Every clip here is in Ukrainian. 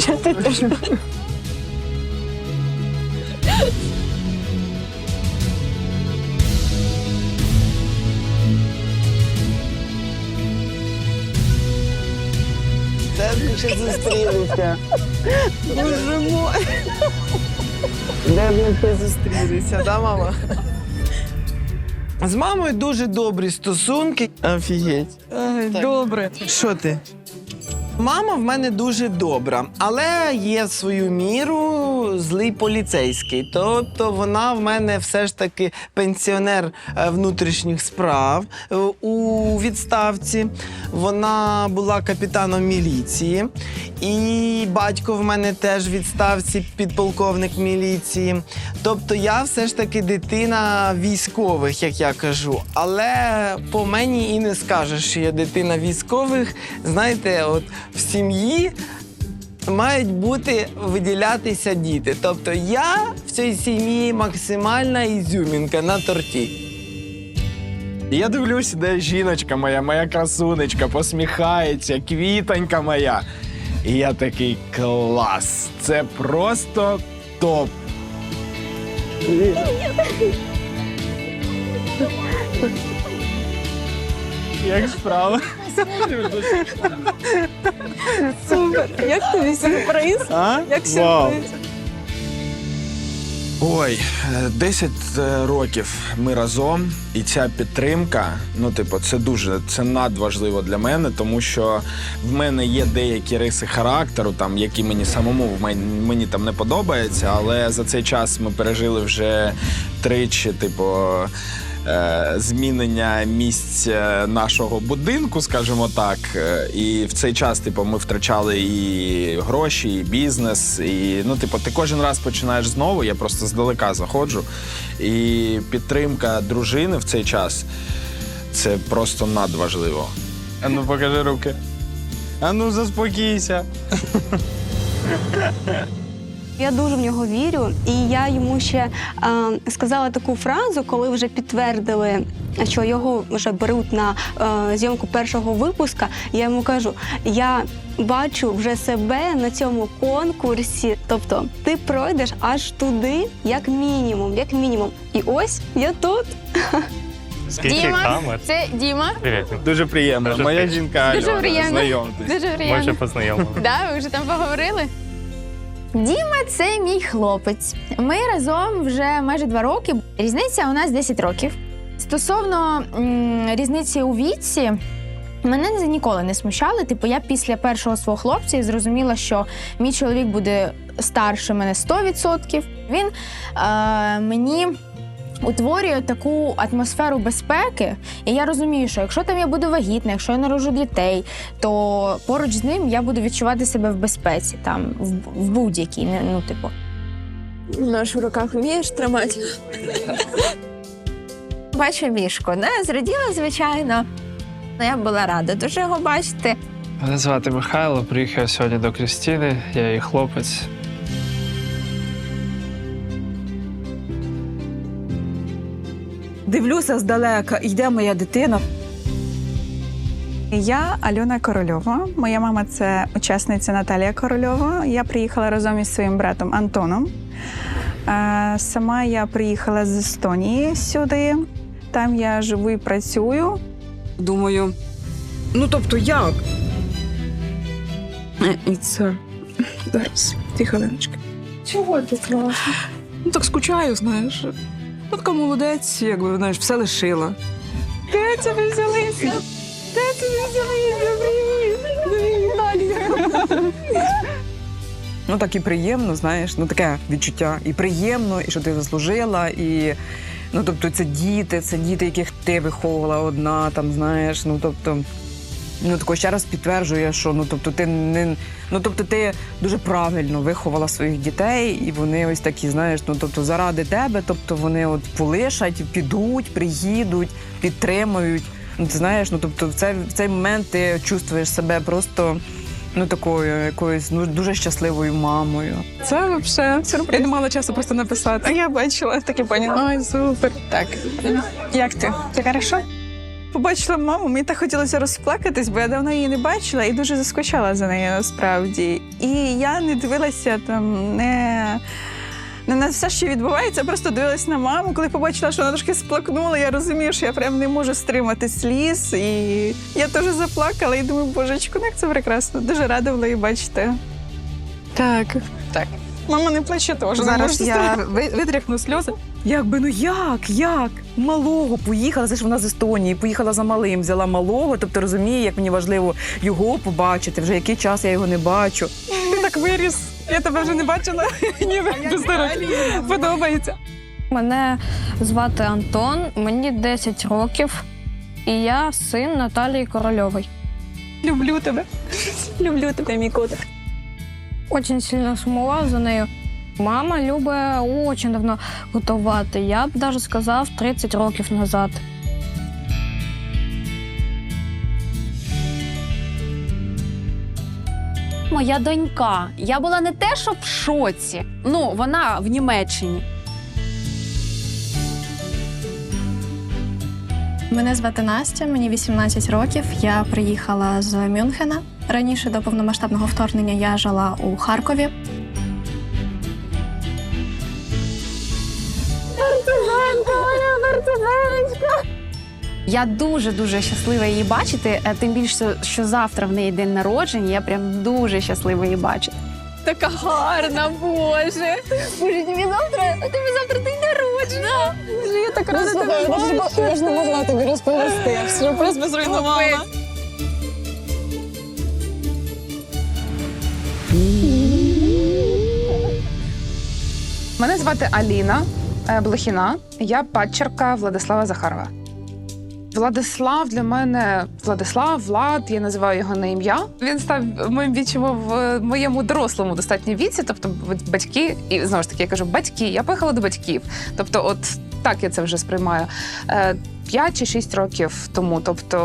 просто. Де ми ще зустрілися? Боже мой. Де ми ще зустрілися, да, мама? З мамою дуже добрі стосунки. Офігеть. Добре. Що ти? Мама в мене дуже добра, але є свою міру злий поліцейський. Тобто вона в мене все ж таки пенсіонер е, внутрішніх справ е, у відставці. Вона була капітаном міліції. І батько в мене теж в відставці підполковник міліції. Тобто я все ж таки дитина військових, як я кажу. Але по мені і не скажеш, що я дитина військових. Знаєте, от в сім'ї мають бути виділятися діти. Тобто я в цій сім'ї максимальна ізюмінка на торті. Я дивлюсь, де жіночка моя, моя красунечка, посміхається, квітонька моя. І я такий клас. Це просто топ. Як справа? Супер. Як тобі сюрприз? А? Як Вау. сюрприз? Ой, е, 10 е, років ми разом, і ця підтримка, ну, типу, це дуже це надважливо для мене, тому що в мене є деякі риси характеру, там, які мені самому в мені, мені там не подобаються, але за цей час ми пережили вже тричі, типу. Е, Змінення місць нашого будинку, скажімо так, Е, і в цей час, типу, ми втрачали і гроші, і бізнес. І ну, типу, ти кожен раз починаєш знову. Я просто здалека заходжу. І підтримка дружини в цей час це просто надважливо. А ну покажи руки. А ну заспокійся. Я дуже в нього вірю, і я йому ще е, сказала таку фразу, коли вже підтвердили, що його вже беруть на е, зйомку першого випуска. Я йому кажу: я бачу вже себе на цьому конкурсі. Тобто, ти пройдеш аж туди, як мінімум, як мінімум. І ось я тут. Скільки Діма, камер? це Діма. Привіт. Дуже приємно. Дуже Моя приємно. жінка Дуже Альона. приємно. Знайомтесь. Дуже Ми вже приємно. познайомилися. Да, ви вже там поговорили? Діма це мій хлопець. Ми разом вже майже два роки. Різниця у нас 10 років. Стосовно різниці у віці. Мене ніколи не смущали. Типу, я після першого свого хлопця зрозуміла, що мій чоловік буде старше мене 100%. Він е, мені утворює таку атмосферу безпеки. І я розумію, що якщо там я буду вагітна, якщо я народжу дітей, то поруч з ним я буду відчувати себе в безпеці, там в, в будь-якій. Ну, типу, Нож в руках вмієш тримати. Бачу мішку, не зраділа, звичайно. Ну, Я була рада дуже його бачити. Мене звати Михайло. Приїхав сьогодні до Крістіни. Я її хлопець. Дивлюся здалека, йде моя дитина. Я Альона Корольова. Моя мама це учасниця Наталія Корольова. Я приїхала разом із своїм братом Антоном. Е, Сама я приїхала з Естонії сюди. Там я живу і працюю. Думаю, ну тобто як? Е, І це зараз, ти хвилиночки. Чого ти класно? Ну так скучаю, знаєш. Ну молодець, якби знаєш, все лишила. Де це ви взялися? Де це взялися? Ну так і приємно, знаєш, ну таке відчуття. І приємно, і що ти заслужила, і ну тобто це діти, це діти, яких ти виховувала одна, там знаєш. Ну тобто, ну тако ще раз підтверджує, що ну тобто ти не ну тобто ти дуже правильно виховала своїх дітей, і вони ось такі, знаєш, ну тобто заради тебе, тобто вони от полишать, підуть, приїдуть, підтримують. Ну, ти знаєш, ну тобто, в цей, в цей момент ти чувствуєш себе просто ну такою якоюсь ну, дуже щасливою мамою. Це взагалі Я не мала часу просто написати. А я бачила, так і поняла. Ой, супер. Так. Як ти? Ти хорошо? Побачила маму, мені так хотілося розплакатись, бо я давно її не бачила і дуже заскучала за нею насправді. І я не дивилася там не. Не на все, що відбувається, я просто дивилась на маму. Коли побачила, що вона трошки сплакнула, я розумію, що я прям не можу стримати сліз. І я теж заплакала і думаю, божечко, ну як це прекрасно. Дуже рада була її бачити. Так. Мама не плаче теж. Зараз я витряхну сльози. Якби ну як? Як? Малого поїхала, це ж вона з Естонії, поїхала за малим, взяла малого, тобто розуміє, як мені важливо його побачити. Вже який час я його не бачу. Ти так виріс. Я тебе вже не бачила. Ні, без подобається. Мене звати Антон, мені 10 років, і я син Наталії Корольової. Люблю тебе. Люблю тебе, мій котик. Очень сильно сумував за нею. Мама любить дуже давно готувати. Я б навіть сказав 30 років назад. Моя донька. Я була не те, що в шоці. Ну, вона в Німеччині. Мене звати Настя, мені 18 років. Я приїхала з Мюнхена. Раніше до повномасштабного вторгнення я жила у Харкові. Я дуже дуже щаслива її бачити. е, Тим більше, що завтра в неї день народження. Я прям дуже щаслива її бачити. Така гарна, Боже. Боже, тобі завтра, у тебе завтра день народження. Боже, я так рада тебе бачити. Я ж не могла тобі розповісти. Сюрприз без руйнувала. Мене звати Аліна е, Блохіна. Я падчерка Владислава Захарова. Владислав для мене Владислав, Влад, я називаю його на ім'я. Він став моїм відчимом в моєму дорослому достатньо віці. Тобто, батьки, і знову ж таки я кажу, батьки. Я поїхала до батьків. Тобто, от так я це вже сприймаю. Е, П'ять чи шість років тому. Тобто,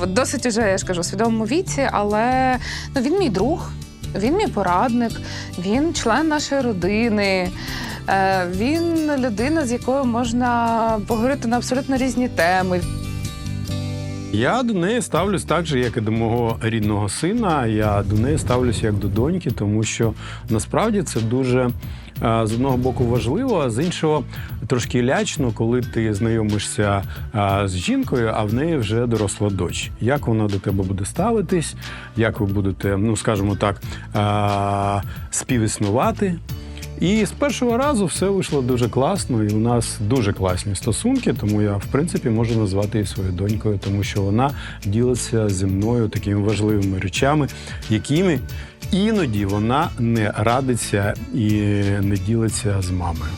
в досить уже я ж кажу, свідомому віці, але ну, він мій друг. Він мій порадник, він член нашої родини. Е, Він людина, з якою можна поговорити на абсолютно різні теми. Я до неї ставлюсь так же, як і до мого рідного сина. Я до неї ставлюсь як до доньки, тому що насправді це дуже з одного боку важливо, а з іншого трошки лячно, коли ти знайомишся з жінкою, а в неї вже доросла дочь. Як вона до тебе буде ставитись, як ви будете, ну скажімо так, співіснувати. І з першого разу все вийшло дуже класно, і у нас дуже класні стосунки, тому я, в принципі, можу назвати її своєю донькою, тому що вона ділиться зі мною такими важливими речами, якими іноді вона не радиться і не ділиться з мамою.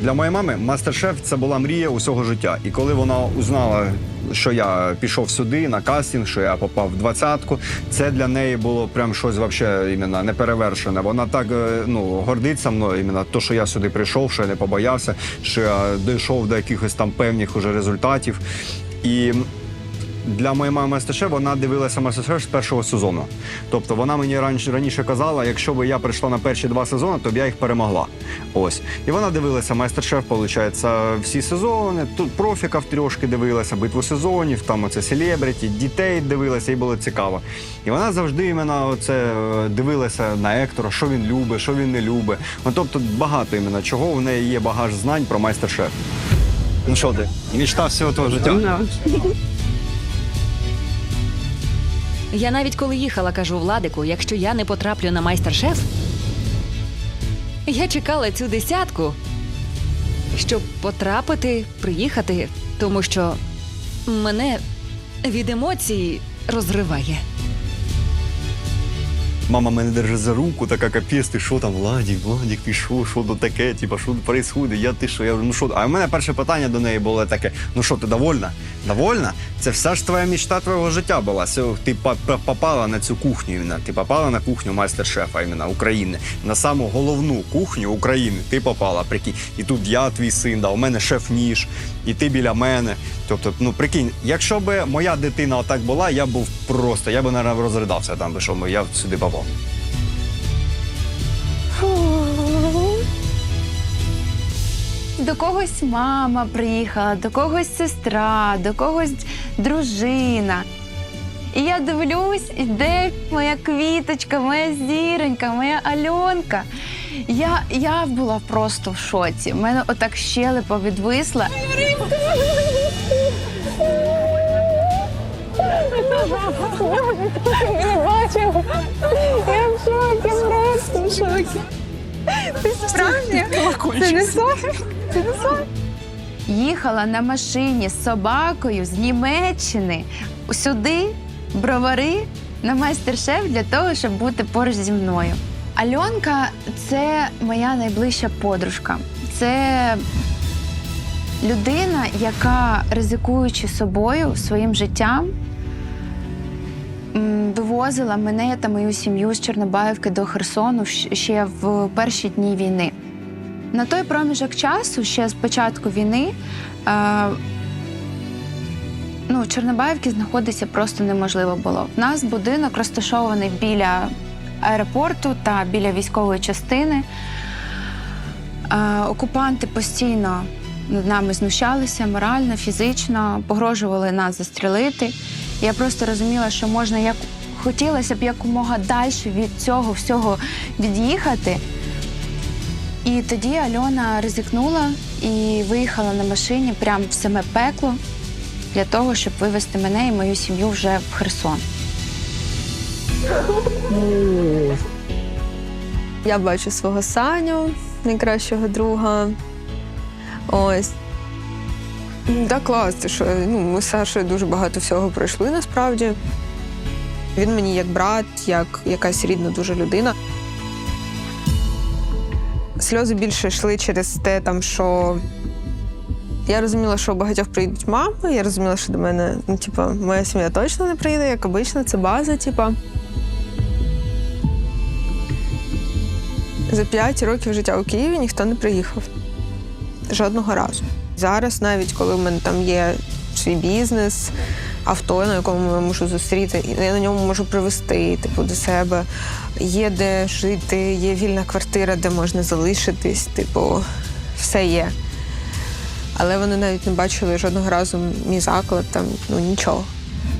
Для моєї мами мастер-шеф це була мрія усього життя. І коли вона узнала, що я пішов сюди на кастинг, що я попав в двадцятку, це для неї було прям щось вообще іменно неперевершене. Вона так е, ну гордиться мною, іменно то, що я сюди прийшов, що я не побоявся, що я дійшов до якихось там певних уже результатів. І для моєї мами мастер-шеф вона дивилася мастер-шеф з першого сезону. Тобто вона мені раніше, раніше казала, якщо б я прийшла на перші два сезони, то б я їх перемогла. Ось. І вона дивилася майстер-шеф, виходить, всі сезони. Тут профіків трьошки дивилася, битву сезонів, там оце селебриті, дітей дивилася, їй було цікаво. І вона завжди іменно оце е, дивилася на Ектора, що він любить, що він не любить. Ну, тобто багато іменно чого в неї є багаж знань про майстер-шеф. Ну що ти? Мічта всього того життя. Я навіть коли їхала, кажу Владику, якщо я не потраплю на майстер-шеф, я чекала цю десятку, щоб потрапити, приїхати, тому що мене від емоцій розриває. Мама мене держить за руку, така капець, ти що там, Владік, Владік, ти що, що тут таке, типа, що тут происходит, я ти що, я говорю, ну що, а в мене перше питання до неї було таке, ну що, ти довольна? Довольна? Це все ж твоя мечта твого життя була. Ти по- по- попала на цю кухню. Ти попала на кухню майстер-шефа іменно України. На саму головну кухню України ти попала. Прикинь. І тут я, твій син, да, у мене шеф-ніж, і ти біля мене. Тобто, ну прикинь, якщо б моя дитина отак була, я був просто, я б, мабуть, розридався там, би, що я сюди попав. До когось мама приїхала, до когось сестра, до когось дружина. І я дивлюсь, іде моя квіточка, моя зіронька, моя Альонка. Я, я була просто в шоці. У мене отак щелепа відвисла. Їхала на машині з собакою з Німеччини сюди, бровари, на майстер-шеф для того, щоб бути поруч зі мною. Альонка це моя найближча подружка. Це людина, яка, ризикуючи собою, своїм життям, вивозила мене та мою сім'ю з Чорнобаївки до Херсону ще в перші дні війни. На той проміжок часу, ще з початку війни, е, ну, в Чорнобаївці знаходитися просто неможливо було. В нас будинок розташований біля аеропорту та біля військової частини. Е, окупанти постійно над нами знущалися морально, фізично, погрожували нас застрелити. Я просто розуміла, що можна як хотілося б якомога далі від цього всього від'їхати. І тоді Альона ризикнула і виїхала на машині прямо в саме пекло для того, щоб вивезти мене і мою сім'ю вже в Херсон. Я бачу свого Саню, найкращого друга. Ось. Так, клас, що ну, ми з Сашою дуже багато всього пройшли насправді. Він мені як брат, як якась рідна дуже людина. Сльози більше йшли через те, там, що я розуміла, що у багатьох приїдуть мами. Я розуміла, що до мене, ну, типа, моя сім'я точно не приїде, як обично, це база, типа. За п'ять років життя у Києві ніхто не приїхав. Жодного разу. Зараз, навіть коли в мене там є свій бізнес, авто, на якому я можу зустріти, і я на ньому можу привезти типу, до себе. Є де жити, є вільна квартира, де можна залишитись, типу, все є. Але вони навіть не бачили жодного разу мій заклад, там ну нічого.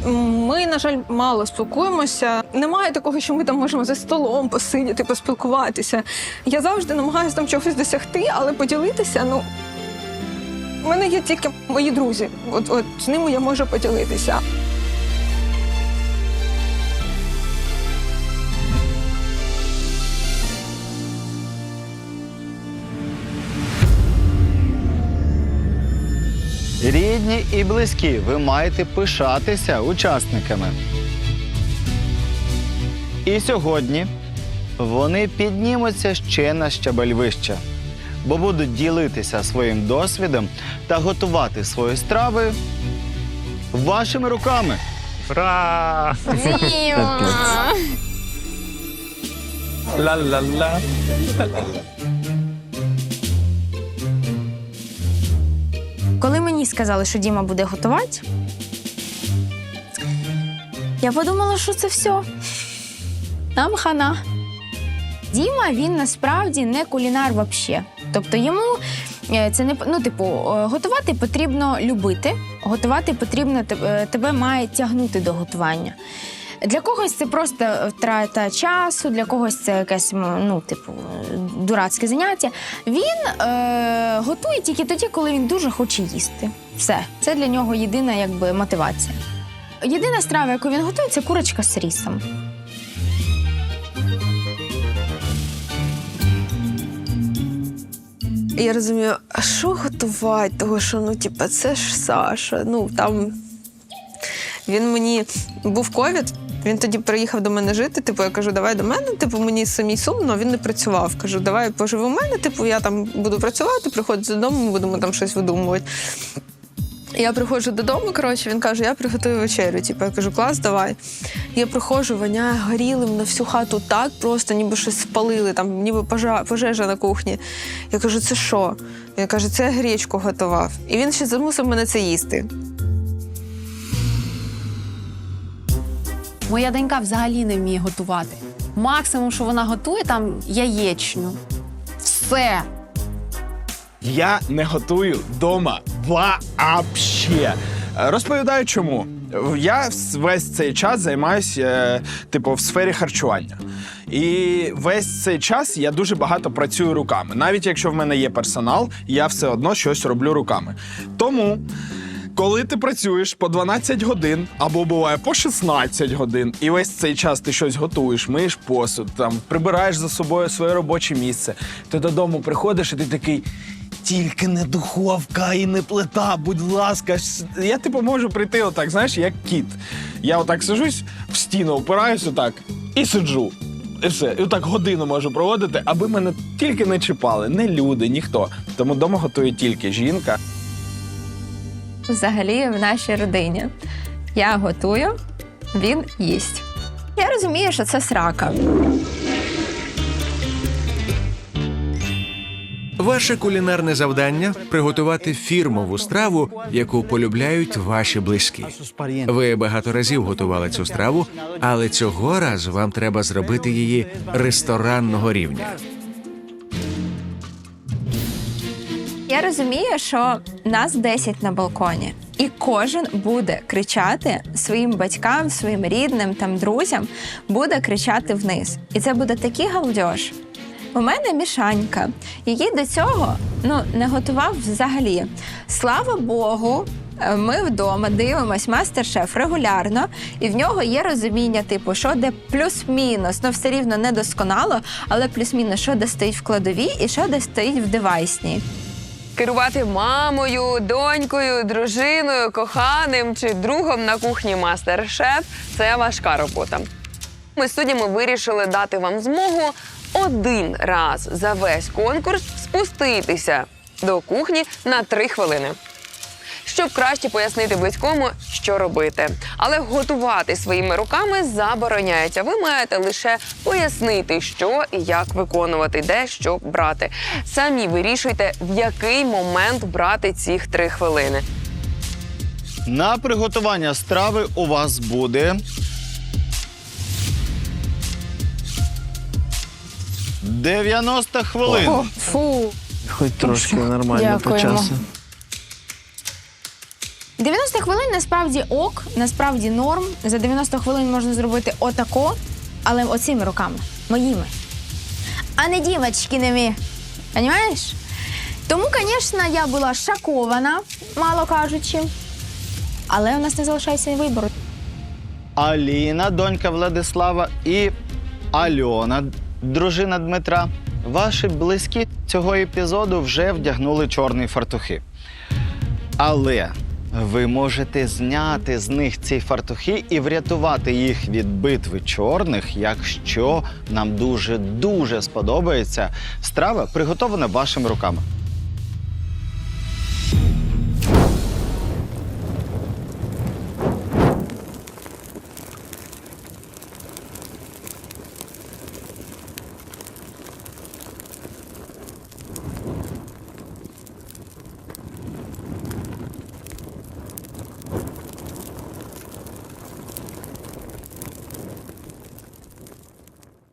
Ми, на жаль, мало спілкуємося. Немає такого, що ми там можемо за столом посидіти, поспілкуватися. Я завжди намагаюся там чогось досягти, але поділитися, ну. У мене є тільки мої друзі. От, от з ними я можу поділитися. Рідні і близькі, ви маєте пишатися учасниками. І сьогодні вони піднімуться ще на щабель вище, бо будуть ділитися своїм досвідом та готувати свої страви вашими руками. Ура! Ла-ла-ла. Коли мені сказали, що Діма буде готувати, я подумала, що це все. Нам хана. Діма він насправді не кулінар взагалі. Тобто йому е, це не ну, типу, е, готувати потрібно любити, готувати потрібно тебе, тебе має тягнути до готування. Для когось це просто втрата часу, для когось це якесь ну, типу, е, дурацьке заняття. Він е, готує тільки тоді, коли він дуже хоче їсти. Все, це для нього єдина якби, мотивація. Єдина страва, яку він готує, це курочка з рісом. Я розумію, а що готувати? Того, що ну, типа, це ж Саша. Ну там він мені був ковід. Він тоді приїхав до мене жити. Типу, я кажу, давай до мене. Типу, мені самій сумно, він не працював. Кажу, давай поживи у мене. Типу, я там буду працювати, приходь додому, будемо там щось видумувати. Я приходжу додому, коротше, він каже, я приготую вечерю. Типу, я кажу, клас, давай. Я приходжу, воняє горілим на всю хату так, просто ніби щось спалили, там ніби пожежа на кухні. Я кажу, це що? Він каже, це я гречку готував. І він ще замусив мене це їсти. Моя донька взагалі не вміє готувати. Максимум, що вона готує, там яєчню. Все. Я не готую вдома вообще. Розповідаю чому. Я весь цей час займаюся, е, типу, в сфері харчування. І весь цей час я дуже багато працюю руками. Навіть якщо в мене є персонал, я все одно щось роблю руками. Тому. Коли ти працюєш по 12 годин або буває по 16 годин, і весь цей час ти щось готуєш, миєш посуд, там прибираєш за собою своє робоче місце, ти додому приходиш, і ти такий. Тільки не духовка і не плита, будь ласка. Я типу можу прийти отак, знаєш, як кіт. Я отак сижусь, в стіну опираюсь отак і сиджу. І все. І отак годину можу проводити, аби мене тільки не чіпали, не люди, ніхто. Тому вдома готує тільки жінка. Взагалі в нашій родині. Я готую, він їсть. Я розумію, що це срака. Ваше кулінарне завдання приготувати фірмову страву, яку полюбляють ваші близькі. Ви багато разів готували цю страву, але цього разу вам треба зробити її ресторанного рівня. Я розумію, що нас 10 на балконі, і кожен буде кричати своїм батькам, своїм рідним там друзям, буде кричати вниз. І це буде такий галдеж. У мене мішанька. Її до цього ну, не готував взагалі. Слава Богу, е, ми вдома дивимось мастер-шеф регулярно, і в нього є розуміння, типу, що де плюс-мінус, ну все рівно не досконало, але плюс-мінус, що де стоїть в кладовій і що де стоїть в девайсній. Керувати мамою, донькою, дружиною, коханим чи другом на кухні мастер-шеф це важка робота. Ми з суддями вирішили дати вам змогу один раз за весь конкурс спуститися до кухні на три хвилини. Щоб краще пояснити близькому, що робити. Але готувати своїми руками забороняється. Ви маєте лише пояснити, що і як виконувати, де що брати. Самі вирішуйте, в який момент брати ці три хвилини. На приготування страви у вас буде 90 хвилин. Фу. Хоч трошки нормально по часу. 90 хвилин насправді ок, насправді норм. За 90 хвилин можна зробити отако, але оцими руками, моїми. А не дівочкиними. Понимаєш? Тому, звісно, я була шокована, мало кажучи. Але у нас не залишається вибору. Аліна, донька Владислава, і Альона, дружина Дмитра. Ваші близькі цього епізоду вже вдягнули чорні фартухи. Але ви можете зняти з них ці фартухи і врятувати їх від битви чорних, якщо нам дуже дуже сподобається страва, приготована вашими руками.